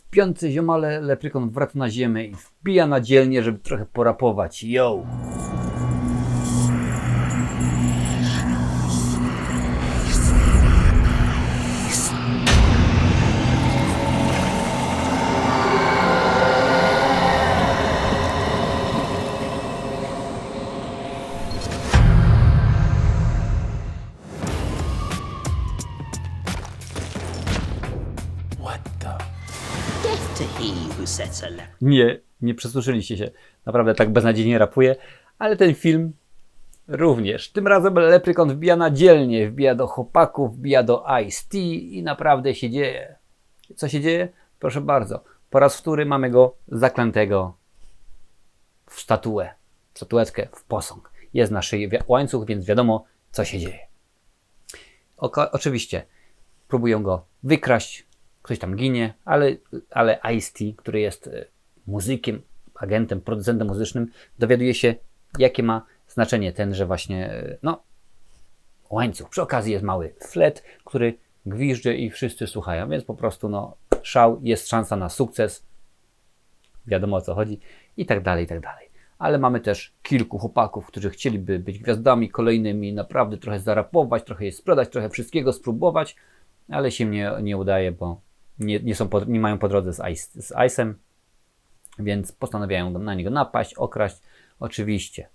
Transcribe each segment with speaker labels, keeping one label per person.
Speaker 1: W ziomale leprykon wraca na ziemię i wbija na dzielnie, żeby trochę porapować. Yo! Nie, nie przesłyszeliście się. Naprawdę tak beznadziejnie rapuje, ale ten film również. Tym razem Leprykon wbija na dzielnie, wbija do chłopaków, wbija do Ice-T i naprawdę się dzieje. Co się dzieje? Proszę bardzo. Po raz wtóry mamy go zaklętego w statuę, w statuetkę, w posąg. Jest na szyi łańcuch, więc wiadomo, co się dzieje. Oczywiście próbują go wykraść, ktoś tam ginie, ale, ale Ice-T, który jest e, muzykiem, agentem, producentem muzycznym, dowiaduje się, jakie ma znaczenie ten, że właśnie, e, no, łańcuch. Przy okazji jest mały flet, który gwizdże i wszyscy słuchają, więc po prostu, no, szał, jest szansa na sukces, wiadomo o co chodzi i tak dalej, i tak dalej. Ale mamy też kilku chłopaków, którzy chcieliby być gwiazdami kolejnymi, naprawdę trochę zarapować, trochę je sprzedać, trochę wszystkiego spróbować, ale się nie, nie udaje, bo nie, nie, są po, nie mają po drodze z, Ice, z Ice'em, więc postanawiają na niego napaść, okraść. Oczywiście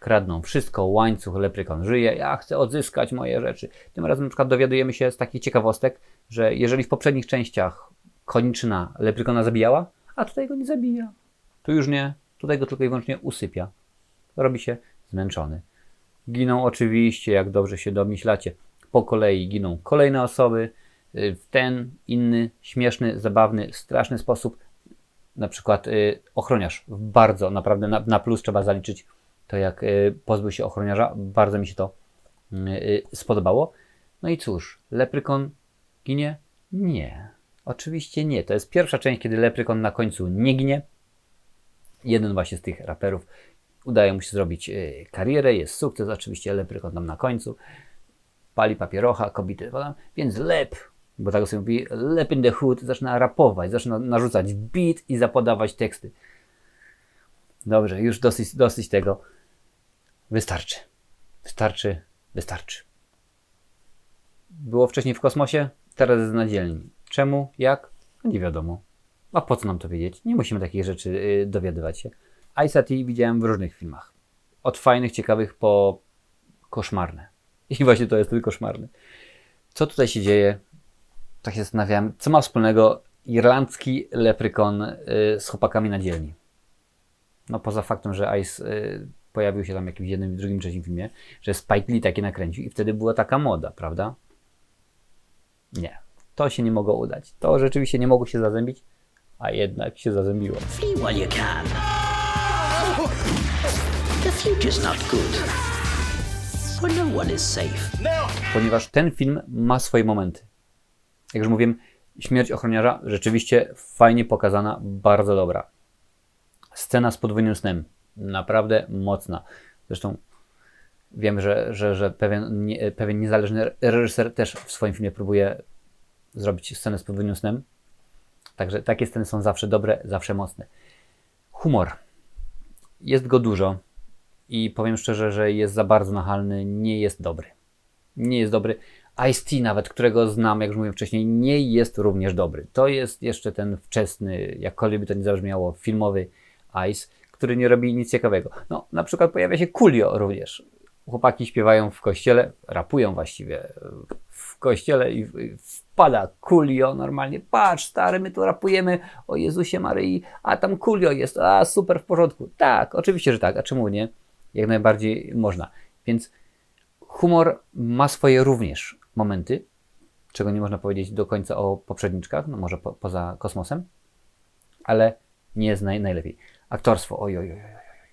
Speaker 1: kradną wszystko, łańcuch, leprykon żyje, ja chcę odzyskać moje rzeczy. Tym razem na przykład dowiadujemy się z takich ciekawostek, że jeżeli w poprzednich częściach koniczyna leprykona zabijała, a tutaj go nie zabija. Tu już nie, tutaj go tylko i wyłącznie usypia. Robi się zmęczony. Giną oczywiście, jak dobrze się domyślacie, po kolei giną kolejne osoby w ten, inny, śmieszny, zabawny, straszny sposób. Na przykład y, ochroniarz. Bardzo, naprawdę na, na plus trzeba zaliczyć to, jak y, pozbył się ochroniarza. Bardzo mi się to y, y, spodobało. No i cóż, Leprykon ginie? Nie. Oczywiście nie. To jest pierwsza część, kiedy Leprykon na końcu nie ginie. Jeden właśnie z tych raperów udaje mu się zrobić y, karierę, jest sukces, oczywiście Leprykon tam na końcu pali papierocha, kobiety, więc lep, bo tak sobie mówi, lep in the hood, zaczyna rapować, zaczyna narzucać beat i zapodawać teksty. Dobrze, już dosyć, dosyć tego. Wystarczy. Wystarczy, wystarczy. Było wcześniej w kosmosie, teraz jest na dzielni. Czemu? Jak? No nie wiadomo. A po co nam to wiedzieć? Nie musimy takich rzeczy y, dowiadywać się. T widziałem w różnych filmach. Od fajnych, ciekawych po koszmarne. I właśnie to jest tylko koszmarny. Co tutaj się dzieje? Tak się zastanawiałem, co ma wspólnego irlandzki leprykon y, z chłopakami na dzielni? No poza faktem, że Ice y, pojawił się tam w jakimś jednym, drugim, trzecim filmie, że Spike Lee takie nakręcił i wtedy była taka moda, prawda? Nie. To się nie mogło udać. To rzeczywiście nie mogło się zazębić, a jednak się zazębiło.
Speaker 2: Flee while you can. The future's not good. For no one is safe.
Speaker 1: ponieważ ten film ma swoje momenty. Jak już mówiłem, śmierć ochroniarza rzeczywiście fajnie pokazana, bardzo dobra. Scena z podwójnym snem, naprawdę mocna. Zresztą wiem, że, że, że pewien, nie, pewien niezależny reżyser też w swoim filmie próbuje zrobić scenę z podwójnym snem. Także takie sceny są zawsze dobre, zawsze mocne. Humor. Jest go dużo i powiem szczerze, że jest za bardzo nachalny, nie jest dobry nie jest dobry. Ice-T nawet, którego znam, jak już mówiłem wcześniej, nie jest również dobry. To jest jeszcze ten wczesny, jakkolwiek by to nie zabrzmiało, filmowy Ice, który nie robi nic ciekawego. No, na przykład pojawia się Coolio również. Chłopaki śpiewają w kościele, rapują właściwie w kościele i wpada Coolio normalnie. Patrz, stary, my tu rapujemy o Jezusie Maryi, a tam Coolio jest, a super, w porządku. Tak, oczywiście, że tak, a czemu nie? Jak najbardziej można. Więc Humor ma swoje również momenty, czego nie można powiedzieć do końca o poprzedniczkach, no może po, poza kosmosem, ale nie jest naj, najlepiej. Aktorstwo, oj, oj, oj,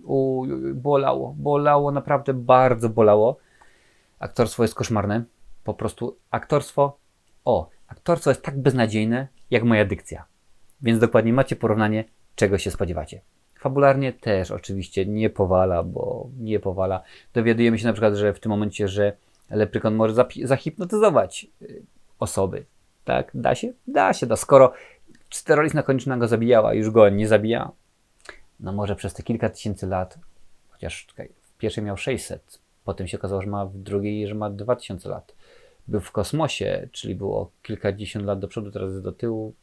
Speaker 1: oj, oj, bolało, bolało, naprawdę bardzo bolało. Aktorstwo jest koszmarne, po prostu aktorstwo, o, aktorstwo jest tak beznadziejne, jak moja dykcja, więc dokładnie macie porównanie, czego się spodziewacie. Fabularnie też oczywiście nie powala, bo nie powala. Dowiadujemy się na przykład, że w tym momencie, że leprykon może zahipnotyzować y, osoby. Tak? Da się? Da się. Da. Skoro czterolistna koniczyna go zabijała, już go nie zabija. No może przez te kilka tysięcy lat, chociaż czekaj, w pierwszej miał 600, potem się okazało, że ma w drugiej, że ma 2000 lat. Był w kosmosie, czyli było kilkadziesiąt lat do przodu, teraz do tyłu.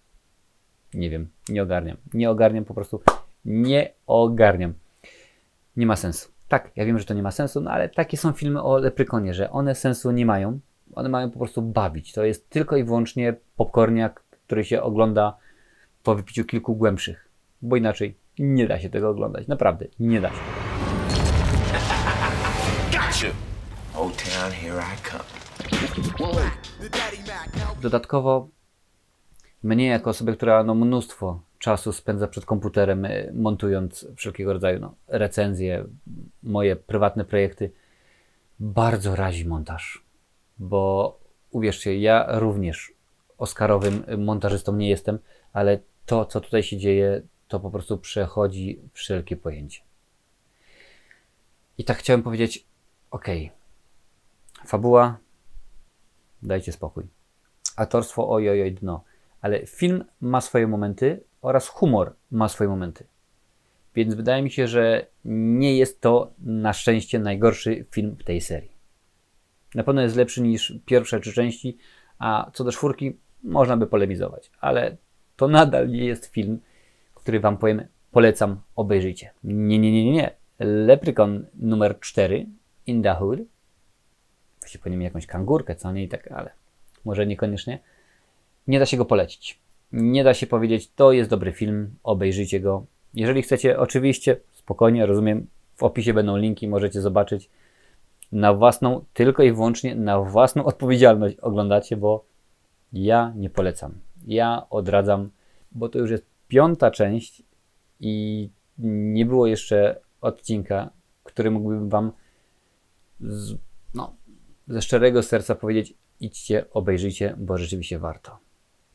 Speaker 1: Nie wiem, nie ogarniam. Nie ogarniam, po prostu nie ogarniam. Nie ma sensu. Tak, ja wiem, że to nie ma sensu, no ale takie są filmy o Leprykonie, że one sensu nie mają. One mają po prostu bawić. To jest tylko i wyłącznie popcorniak, który się ogląda po wypiciu kilku głębszych. Bo inaczej nie da się tego oglądać. Naprawdę, nie da się. Dodatkowo mnie jako osobę, która no, mnóstwo czasu spędza przed komputerem, y, montując wszelkiego rodzaju no, recenzje, moje prywatne projekty, bardzo razi montaż. Bo uwierzcie, ja również Oscarowym montażystą nie jestem, ale to, co tutaj się dzieje, to po prostu przechodzi wszelkie pojęcie. I tak chciałem powiedzieć, okej, fabuła, dajcie spokój. Aktorstwo, oj, oj, oj, dno. Ale film ma swoje momenty oraz humor ma swoje momenty. Więc wydaje mi się, że nie jest to na szczęście najgorszy film w tej serii. Na pewno jest lepszy niż pierwsze trzy części, a co do czwórki można by polemizować, ale to nadal nie jest film, który Wam powiem, polecam, obejrzyjcie. Nie, nie, nie, nie. Leprechaun numer 4, In the Hood. Właściwie powinien mieć jakąś kangurkę, co nie i tak, ale może niekoniecznie. Nie da się go polecić. Nie da się powiedzieć, to jest dobry film, obejrzyjcie go. Jeżeli chcecie, oczywiście, spokojnie, rozumiem, w opisie będą linki, możecie zobaczyć. Na własną, tylko i wyłącznie na własną odpowiedzialność oglądacie, bo ja nie polecam. Ja odradzam, bo to już jest piąta część i nie było jeszcze odcinka, który mógłbym Wam z, no, ze szczerego serca powiedzieć: idźcie, obejrzyjcie, bo rzeczywiście warto.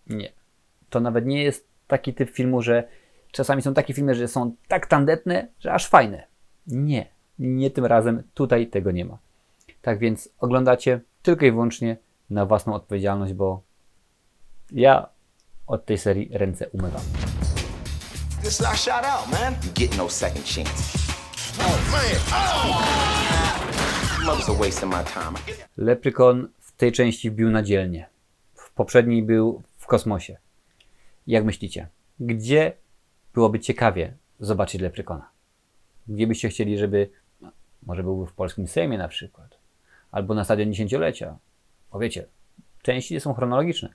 Speaker 1: Nie. To nawet nie jest taki typ filmu, że czasami są takie filmy, że są tak tandetne, że aż fajne. Nie. Nie tym razem. Tutaj tego nie ma. Tak więc oglądacie tylko i wyłącznie na własną odpowiedzialność, bo ja od tej serii ręce umywam.
Speaker 3: This is our shout out, man. You get no second chance. Oh, man. Oh! Mother's a wasting my time. I get-
Speaker 1: Leprechaun w tej części wbił na dzielnie. W poprzedniej był w kosmosie. Jak myślicie, gdzie byłoby ciekawie zobaczyć Leprechauna? Gdzie byście chcieli, żeby no, może byłby w polskim Sejmie na przykład? Albo na stadionie dziesięciolecia? Bo wiecie, części są chronologiczne.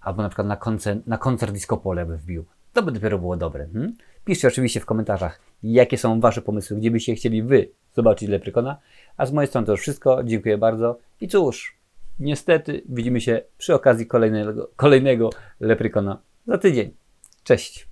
Speaker 1: Albo na przykład na koncert, na koncert Disco Polo by wbił. To by dopiero było dobre. Hmm? Piszcie oczywiście w komentarzach, jakie są Wasze pomysły, gdzie byście chcieli Wy zobaczyć Leprechauna. A z mojej strony to już wszystko. Dziękuję bardzo. I cóż, niestety widzimy się przy okazji kolejnego, kolejnego Leprechauna za tydzień. Cześć!